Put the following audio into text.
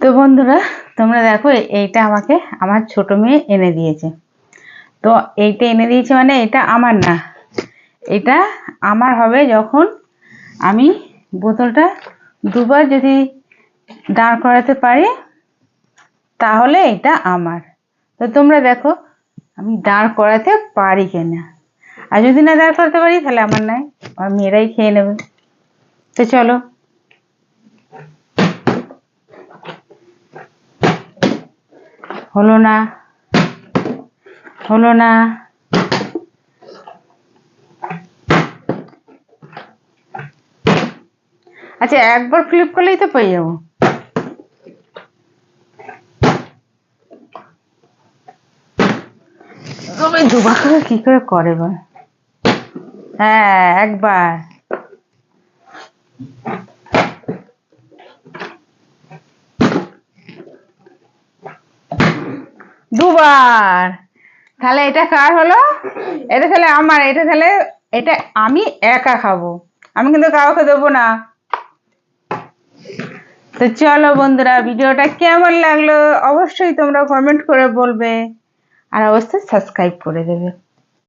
তো বন্ধুরা, তোমরা দেখো, এইটা আমাকে আমার ছোট মেয়ে এনে দিয়েছে। তো এইটা এনে দিয়েছে মানে এটা আমার না। এটা আমার হবে যখন আমি বোতলটা দুবার যদি দাঁড় করাতে পারি, তাহলে এটা আমার। তো তোমরা দেখো, আমি দাঁড় করাতে পারি কিনা। আর যদি না দাঁড় করাতে পারি, তাহলে আমার নাই। আমার মেয়েরাই খেয়ে নেবে। তো চলো। হলো না হলো না। আচ্ছা একবার ফ্লিপ করলেই তো পেয়ে যাব। তবে দুবার করে কি করে করে বল? হ্যাঁ একবার। দুবার। তাহলে এটা কার হলো? এটা তাহলে আমার, এটা তাহলে এটা আমি একা খাব। আমি কিন্তু কাউকে দেবো না। তো চলো বন্ধুরা, ভিডিওটা কেমন লাগল? অবশ্যই তোমরা কমেন্ট করে বলবে। আর অবশ্যই সাবস্ক্রাইব করে দেবে।